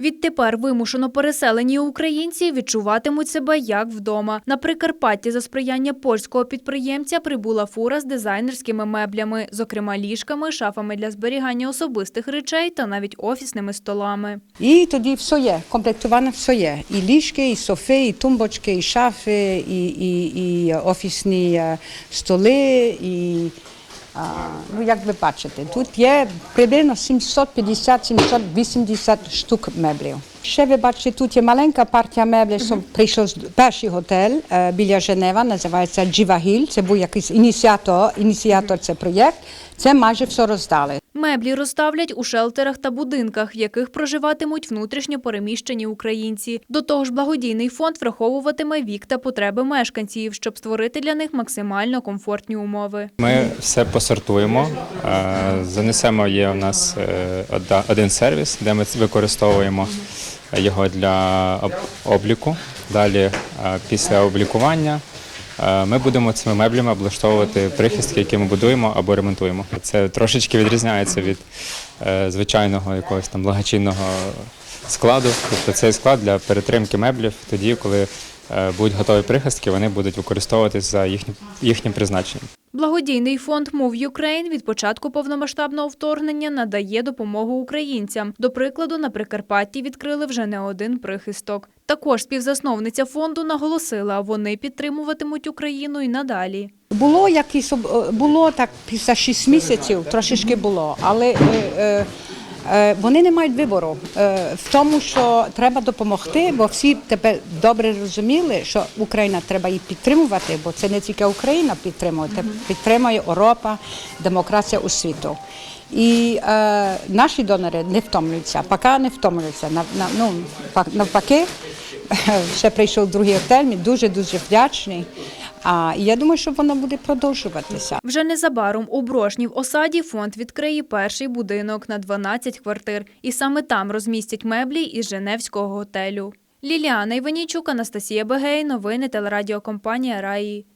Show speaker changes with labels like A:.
A: Відтепер вимушено переселені українці відчуватимуть себе як вдома. На Прикарпатті за сприяння польського підприємця прибула фура з дизайнерськими меблями, зокрема ліжками, шафами для зберігання особистих речей та навіть офісними столами.
B: І тоді все є, комплектоване все є. І ліжки, і софи, і тумбочки, і шафи, і, і, і офісні е, столи, і а, ну, як ви бачите, тут є приблизно 750-780 штук меблів. Ще ви бачите, тут є маленька партія меблів, що прийшов з- перший готель е, біля Женева, називається Дживагіль. Це був якийсь ініціатор, ініціатор це проєкт. Це майже все роздали.
A: Меблі розставлять у шелтерах та будинках, в яких проживатимуть внутрішньо переміщені українці. До того ж, благодійний фонд враховуватиме вік та потреби мешканців, щоб створити для них максимально комфортні умови.
C: Ми все посортуємо. е, Занесемо є у нас е, один сервіс, де ми використовуємо його для обліку. Далі, е, після облікування, ми будемо цими меблями облаштовувати прихистки, які ми будуємо або ремонтуємо. Це трошечки відрізняється від е, звичайного якогось там благочинного складу. Тобто цей склад для перетримки меблів тоді, коли е, будуть готові прихистки, вони будуть використовуватись за їхнім, їхнім призначенням.
A: Благодійний фонд Move Ukraine від початку повномасштабного вторгнення надає допомогу українцям. До прикладу, на Прикарпатті відкрили вже не один прихисток. Також співзасновниця фонду наголосила, вони підтримуватимуть Україну і надалі.
B: Було якісь е, було так після 6 місяців, трошечки було, але е, е, е, вони не мають вибору е, в тому, що треба допомогти, бо всі тепер добре розуміли, що Україна треба її підтримувати, бо це не тільки Україна підтримує, це підтримує Європа, демократія у світу. І е, наші донори не втомлюються, поки не втомлюються. На, на, ну, навпаки, ще прийшов другий ми дуже-дуже вдячні. А я думаю, що вона буде продовжуватися.
A: Вже незабаром у Брошні в осаді фонд відкриє перший будинок на 12 квартир, і саме там розмістять меблі із Женевського готелю. Ліліана Іванічук, Анастасія Бегей, новини телерадіокомпанія Раї.